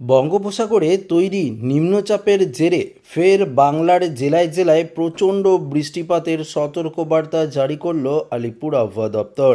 বঙ্গোপসাগরে তৈরি নিম্নচাপের জেরে ফের বাংলার জেলায় জেলায় প্রচণ্ড বৃষ্টিপাতের সতর্কবার্তা জারি করল আলিপুর আবহাওয়া দপ্তর।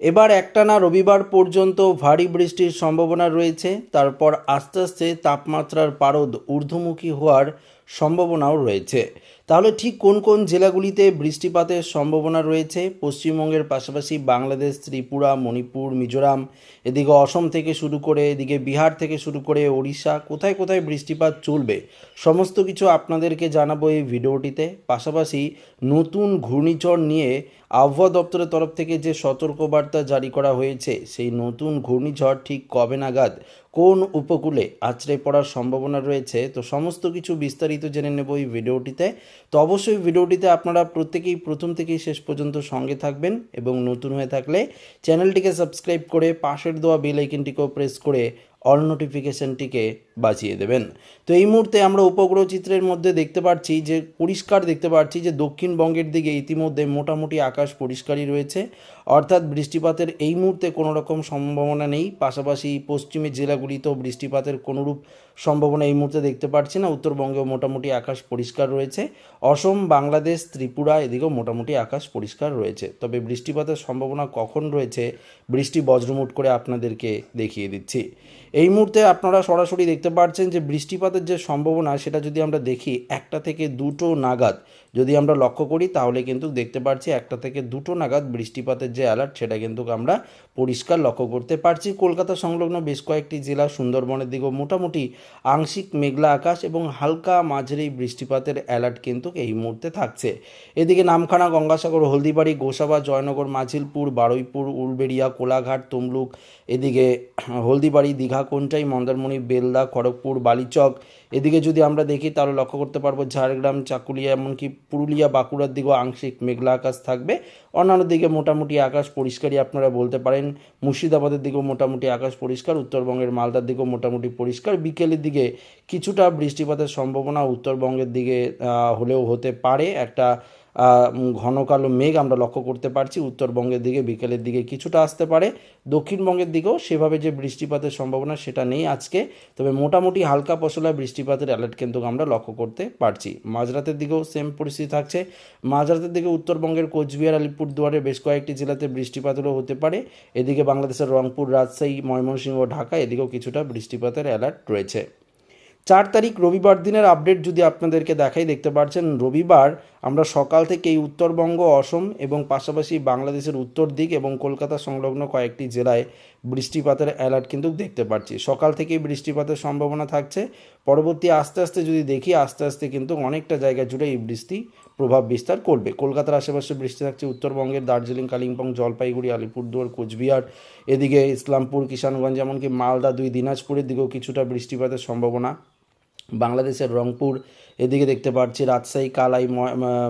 এবার একটানা রবিবার পর্যন্ত ভারী বৃষ্টির সম্ভাবনা রয়েছে, তারপর আস্তে আস্তে তাপমাত্রার পারদ ঊর্ধ্বমুখী হওয়ার সম্ভাবনাও রয়েছে। তাহলে ঠিক কোন কোন জেলাগুলিতে বৃষ্টিপাতের সম্ভাবনা রয়েছে? পশ্চিমবঙ্গের পাশাপাশি বাংলাদেশ, ত্রিপুরা, মণিপুর, মিজোরাম, এদিকে অসম থেকে শুরু করে, এদিকে বিহার থেকে শুরু করে ওড়িশা, কোথায় কোথায় বৃষ্টিপাত চলবে? সমস্ত কিছু আপনাদেরকে জানাব এই ভিডিওটিতে। পাশাপাশি নতুন ঘূর্ণিঝড় নিয়ে আবহাওয়া দপ্তরের তরফ থেকে যে সতর্কবার্তা জারি করা হয়েছে, সেই নতুন ঘূর্ণিঝড় ঠিক কবে নাগাদ, কোন উপকূলে আছড়ে পড়ার সম্ভাবনা রয়েছে? তো সমস্ত কিছু বিস্তারিত জেনে নেব এই ভিডিওটিতে। তো অবশ্যই ভিডিওটিতে আপনারা প্রত্যেকেই প্রথম থেকেই শেষ পর্যন্ত সঙ্গে থাকবেন এবং নতুন হয়ে থাকলে চ্যানেলটিকে সাবস্ক্রাইব করে পাশের দেওয়া বেল আইকনটিকেও প্রেস করে অল নোটিফিকেশনটিকে বাঁচিয়ে দেবেন। তো এই মুহূর্তে আমরা উপগ্রহ চিত্রের মধ্যে দেখতে পাচ্ছি যে, পরিষ্কার দেখতে পাচ্ছি যে, দক্ষিণবঙ্গের দিকে ইতিমধ্যে মোটামুটি আকাশ পরিষ্কারই রয়েছে। অর্থাৎ বৃষ্টিপাতের এই মুহূর্তে কোনো রকম সম্ভাবনা নেই। পাশাপাশি পশ্চিমের জেলাগুলিতেও বৃষ্টিপাতের কোনোরূপ সম্ভাবনা এই মুহূর্তে দেখতে পাচ্ছি না। উত্তরবঙ্গেও মোটামুটি আকাশ পরিষ্কার রয়েছে। অসম, বাংলাদেশ, ত্রিপুরা এদিকেও মোটামুটি আকাশ পরিষ্কার রয়েছে। তবে বৃষ্টিপাতের সম্ভাবনা কখন রয়েছে, বৃষ্টি বজ্রমুট করে আপনাদেরকে দেখিয়ে দিচ্ছি। এই মুহূর্তে আপনারা সরাসরি দেখতে পাচ্ছেন যে বৃষ্টিপাতের যে সম্ভাবনা, সেটা যদি আমরা দেখি, একটা থেকে দুটো নাগাদ যদি আমরা লক্ষ্য করি, তাহলে কিন্তু দেখতে পাচ্ছি একটা থেকে দুটো নাগাদ বৃষ্টিপাতের যে অ্যালার্ট সেটা কিন্তু আমরা পরিষ্কার লক্ষ্য করতে পারছি। কলকাতা সংলগ্ন বেশ কয়েকটি জেলা, সুন্দরবনের দিকেও মোটামুটি আংশিক মেঘলা আকাশ এবং হালকা মাঝারি বৃষ্টিপাতের অ্যালার্ট কিন্তু এই মুহূর্তে থাকছে। এদিকে নামখানা, গঙ্গাসাগর, হলদিবাড়ি, গোসাবা, জয়নগর, মাঝিলপুর, বারুইপুর, উলবেড়িয়া, কোলাঘাট, তমলুক, এদিকে হলদিবাড়ি, দীঘা, কোনটাই, মন্দারমণি, বেলদা খড়গপুর, বালিচক। এদিকে যদি আমরা দেখি, তাহলে লক্ষ্য করতে পারব ঝাড়গ্রাম, চাকুলিয়া, এমনকি পুরুলিয়া, বাঁকুড়ার দিকেও আংশিক মেঘলা আকাশ থাকবে। অন্যান্য দিকে মোটামুটি আকাশ পরিষ্কারই আপনারা বলতে পারেন। মুর্শিদাবাদের দিকেও মোটামুটি আকাশ পরিষ্কার, উত্তরবঙ্গের মালদার দিকেও মোটামুটি পরিষ্কার। বিকেলের দিকে কিছুটা বৃষ্টিপাতের সম্ভাবনা উত্তরবঙ্গের দিকে হলেও হতে পারে। একটা ঘন কালো মেঘ আমরা লক্ষ্য করতে পারছি। উত্তরবঙ্গের দিকে, বিকেলের দিকে কিছুটা আসতে পারে। দক্ষিণবঙ্গের দিকেও সেভাবে যে বৃষ্টিপাতের সম্ভাবনা, সেটা নেই আজকে। তবে মোটামুটি হালকা পশলা বৃষ্টিপাতের অ্যালার্ট কিন্তু আমরা লক্ষ্য করতে পারছি। মাঝরাতের দিকেও সেম পরিস্থিতি থাকছে। মাঝরাতের দিকে উত্তরবঙ্গের কোচবিহার আলিপুরদুয়ারের বেশ কয়েকটি জেলাতে বৃষ্টিপাতেরও হতে পারে। এদিকে বাংলাদেশের রংপুর, রাজশাহী, ময়মনসিংহ ঢাকা, এদিকেও কিছুটা বৃষ্টিপাতের অ্যালার্ট রয়েছে। চার তারিখ রবিবার দিনের আপডেট যদি আপনাদেরকে দেখাই, দেখতে পাচ্ছেন রবিবার আমরা সকাল থেকেই উত্তরবঙ্গ, অসম এবং পাশাপাশি বাংলাদেশের উত্তর দিক এবং কলকাতা সংলগ্ন কয়েকটি জেলায় বৃষ্টিপাতের অ্যালার্ট কিন্তু দেখতে পাচ্ছি। সকাল থেকেই বৃষ্টিপাতের সম্ভাবনা থাকছে। পরবর্তী আস্তে আস্তে যদি দেখি, আস্তে আস্তে কিন্তু অনেকটা জায়গা জুড়ে এই বৃষ্টি প্রভাব বিস্তার করবে। কলকাতার আশেপাশে বৃষ্টি থাকছে, উত্তরবঙ্গের দার্জিলিং, কালিম্পং, জলপাইগুড়ি, আলিপুরদুয়ার, কোচবিহার, এদিকে ইসলামপুর, কিষানগঞ্জ, এমনকি মালদা, দুই দিনাজপুরের দিকেও কিছুটা বৃষ্টিপাতের সম্ভাবনা। বাংলাদেশের রংপুর, এদিকে দেখতে পাচ্ছি রাজশাহী, কালাই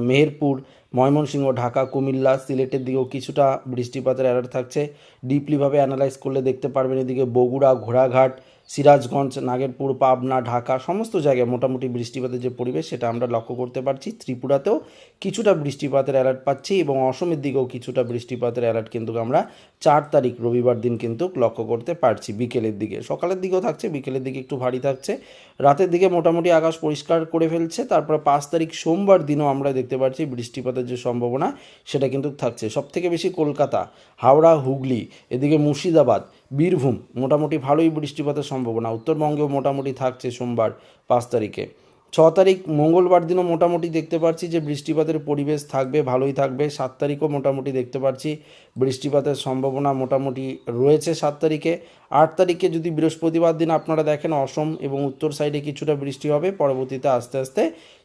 মেহেরপুর ময়মনসিংহ, ঢাকা, কুমিল্লা সিলেটের দিকেও কিছুটা বৃষ্টিপাতের অ্যালার্ট থাকছে। ডিপলিভাবে অ্যানালাইজ করলে দেখতে পারবেন এদিকে বগুড়া, ঘোড়াঘাট, সিরাজগঞ্জ, নাগেরপুর, পাবনা, ঢাকা, সমস্ত জায়গায় মোটামুটি বৃষ্টিপাতের যে পরিবেশ, সেটা আমরা লক্ষ্য করতে পারছি। ত্রিপুরাতেও কিছুটা বৃষ্টিপাতের অ্যালার্ট পাচ্ছি এবং অসমের দিকেও কিছুটা বৃষ্টিপাতের অ্যালার্ট কিন্তু আমরা চার তারিখ, রবিবার দিন কিন্তু লক্ষ্য করতে পারছি বিকেলের দিকে। সকালের দিকেও থাকছে, বিকেলের দিকে একটু ভারী থাকছে। রাতের দিকে মোটামুটি আকাশ পরিষ্কার করে ফেলছে। তারপর পাঁচ তারিখ সোমবার দিনও আমরা দেখতে পাচ্ছি বৃষ্টিপাতের যে সম্ভাবনা, সেটা কিন্তু থাকছে। সবথেকে বেশি কলকাতা, হাওড়া, হুগলি, এদিকে মুর্শিদাবাদ, বীরভূম মোটামুটি ভালোই বৃষ্টিপাতের সম্ভাবনা। উত্তরবঙ্গেও মোটামুটি থাকছে সোমবার পাঁচ তারিখে। ছ তারিখ, মঙ্গলবার দিনও মোটামুটি দেখতে পাচ্ছি যে বৃষ্টিপাতের পরিবেশ থাকবে, ভালোই থাকবে। সাত তারিখও মোটামুটি দেখতে পাচ্ছি বৃষ্টিপাতের সম্ভাবনা মোটামুটি রয়েছে সাত তারিখে। আট তারিখে যদি বৃহস্পতিবার দিন আপনারা দেখেন অসম এবং উত্তর সাইডে কিছুটা বৃষ্টি হবে, পরবর্তীতে আস্তে আস্তে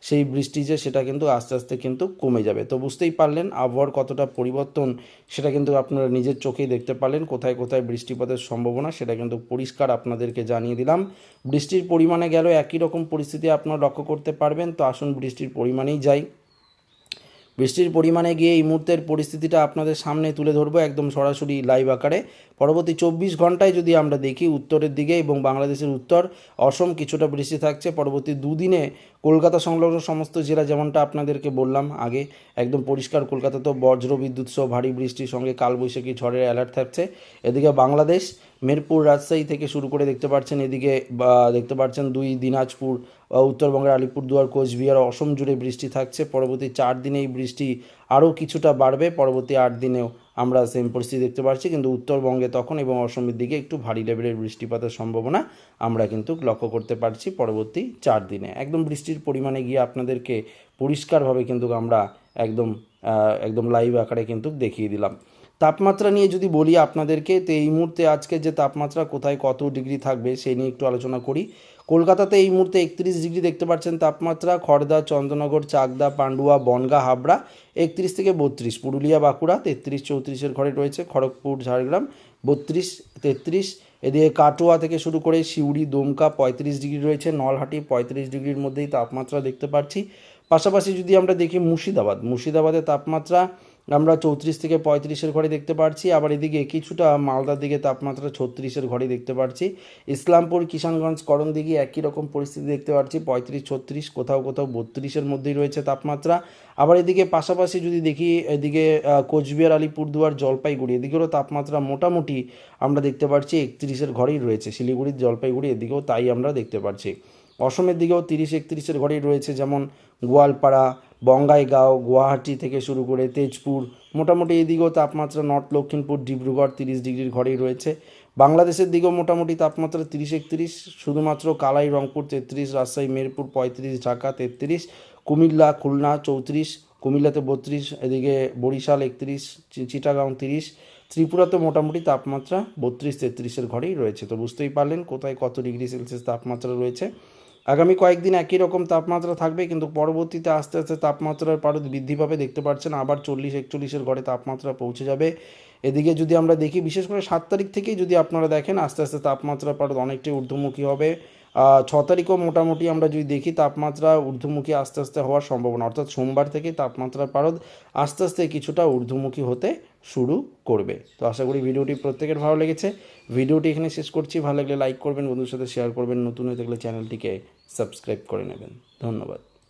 সেই বৃষ্টি যে সেটা কিন্তু আস্তে আস্তে কিন্তু কমে যাবে। তো বুঝতেই পারলেন আবহাওয়ার কতটা পরিবর্তন সেটা কিন্তু আপনারা নিজের চোখেই দেখতে পারলেন, কোথায় কোথায় বৃষ্টিপাতের সম্ভাবনা সেটা কিন্তু পরিষ্কার আপনাদেরকে জানিয়ে দিলাম। বৃষ্টির পরিমাণে গেল একই রকম পরিস্থিতি আপনারা লক্ষ্য করতে পারবেন। তো আসুন বৃষ্টির পরিমাণেই যাই। বৃষ্টির পরিমাণে গিয়ে এই মুহূর্তের পরিস্থিতিটা আপনাদের সামনে তুলে ধরবো একদম সরাসরি লাইভ আকারে। পরবর্তী চব্বিশ ঘন্টায় যদি আমরা দেখি উত্তরের দিকে এবং বাংলাদেশের উত্তর, অসম কিছুটা বৃষ্টি থাকছে। পরবর্তী দুদিনে কলকাতা সংলগ্ন সমস্ত জেলা যেমনটা আপনাদেরকে বললাম আগে, একদম পরিষ্কার কলকাতাতেও বজ্র বিদ্যুৎ সহ ভারী বৃষ্টির সঙ্গে কালবৈশাখী ঝড়ের অ্যালার্ট থাকছে। এদিকে বাংলাদেশ, মেরপুর রাজশাহী থেকে শুরু করে দেখতে পাচ্ছেন এদিকে দেখতে পাচ্ছেন দুই, দিনাজপুর উত্তরবঙ্গের আলিপুরদুয়ার, কোচবিহার, অসম জুড়ে বৃষ্টি থাকছে। পরবর্তী চার দিনে এই বৃষ্টি আরও কিছুটা বাড়বে। পরবর্তী আট দিনেও আমরা সেম পরিস্থিতি দেখতে পাচ্ছি। কিন্তু উত্তরবঙ্গে তখন এবং অসমের দিকে একটু ভারী লেভেলের বৃষ্টিপাতের সম্ভাবনা আমরা কিন্তু লক্ষ্য করতে পারছি পরবর্তী চার দিনে। একদম বৃষ্টির পরিমাণে গিয়ে আপনাদেরকে পরিষ্কারভাবে কিন্তু আমরা একদম একদম লাইভ আকারে কিন্তু দেখিয়ে দিলাম। তাপমাত্রা নিয়ে যদি বলি আপনাদেরকে, তো এই মুহূর্তে আজকে যে তাপমাত্রা, কোথায় কত ডিগ্রি থাকবে সেই নিয়ে একটু আলোচনা করি। কলকাতাতে এই মুহূর্তে একত্রিশ ডিগ্রি দেখতে পাচ্ছেন তাপমাত্রা, খড়দা, চন্দ্রনগর, চাকদা, পান্ডুয়া, বনগা, হাবড়া, একত্রিশ থেকে বত্রিশ, পুরুলিয়া, বাঁকুড়া, তেত্রিশ, চৌত্রিশের ঘরে রয়েছে খড়গপুর, ঝাড়গ্রাম, বত্রিশ, তেত্রিশ, এদিকে কাটোয়া থেকে শুরু করে সিউড়ি, দমকা, পঁয়ত্রিশ ডিগ্রি রয়েছে, নলহাটি, পঁয়ত্রিশ ডিগ্রির মধ্যেই তাপমাত্রা দেখতে পাচ্ছি। পাশাপাশি যদি আমরা দেখি মুর্শিদাবাদ মুর্শিদাবাদের তাপমাত্রা আমরা চৌত্রিশ থেকে পঁয়ত্রিশের ঘরে দেখতে পাচ্ছি আবার এদিকে কিছুটা মালদার দিকে তাপমাত্রা ছত্রিশের ঘরে দেখতে পাচ্ছি ইসলামপুর, কিষানগঞ্জ, করণদিঘি একই রকম পরিস্থিতি দেখতে পাচ্ছি পঁয়ত্রিশ, ছত্রিশ, কোথাও কোথাও বত্রিশের মধ্যেই রয়েছে তাপমাত্রা। আবার এদিকে পাশাপাশি যদি দেখি, এদিকে কোচবিহার, আলিপুরদুয়ার, জলপাইগুড়ি এদিকেরও তাপমাত্রা মোটামুটি আমরা দেখতে পাচ্ছি একত্রিশের ঘরেই রয়েছে। শিলিগুড়ির জলপাইগুড়ি এদিকেও তাই আমরা দেখতে পাচ্ছি অসমের দিকেও তিরিশ একত্রিশের ঘরেই রয়েছে, যেমন গোয়ালপাড়া, বঙ্গাইগাঁও, গুয়াহাটি থেকে শুরু করে তেজপুর, মোটামুটি এদিকেও তাপমাত্রা নর্থ লক্ষ্মীমপুর ডিব্রুগড় তিরিশ ডিগ্রির ঘরেই রয়েছে। বাংলাদেশের দিকেও মোটামুটি তাপমাত্রা তিরিশ একত্রিশ, শুধুমাত্র কালাই, রংপুর তেত্রিশ, রাজশাহী মেরপুর পঁয়ত্রিশ, ঢাকা তেত্রিশ, কুমিল্লা, খুলনা চৌত্রিশ, কুমিল্লাতে বত্রিশ, এদিকে বরিশাল একত্রিশ, চি- চিটাগাং তিরিশ, ত্রিপুরাতে মোটামুটি তাপমাত্রা বত্রিশ তেত্রিশের ঘরেই রয়েছে। তো বুঝতেই পারলেন কোথায় কত ডিগ্রি সেলসিয়াস তাপমাত্রা রয়েছে। আগামী কয়েকদিন একই রকম তাপমাত্রা থাকবে, কিন্তু পরবর্তীতে আস্তে আস্তে তাপমাত্রার পারদ বৃদ্ধি পাবে। দেখতে পাচ্ছেন, আবার চল্লিশ, একচল্লিশের ঘরে তাপমাত্রা পৌঁছে যাবে। এদিকে যদি আমরা দেখি, বিশেষ করে সাত তারিখ থেকেই যদি আপনারা দেখেন, আস্তে আস্তে তাপমাত্রার পারদ অনেকটাই ঊর্ধ্বমুখী হবে। ছ তারিখও মোটামুটি আমরা যদি দেখি, তাপমাত্রা ঊর্ধ্বমুখী আস্তে আস্তে হওয়ার সম্ভাবনা। অর্থাৎ সোমবার থেকে তাপমাত্রার পারদ আস্তে আস্তে কিছুটা ঊর্ধ্বমুখী হতে শুরু করবে। তো আশা করি ভিডিওটি প্রত্যেকের ভালো লেগেছে। ভিডিওটি এখানে শেষ করছি। ভালো লাগলে লাইক করবেন বন্ধুর সাথে শেয়ার করবেন। নতুন হয়ে থাকলে চ্যানেলটিকে সাবস্ক্রাইব করে নেবেন। ধন্যবাদ।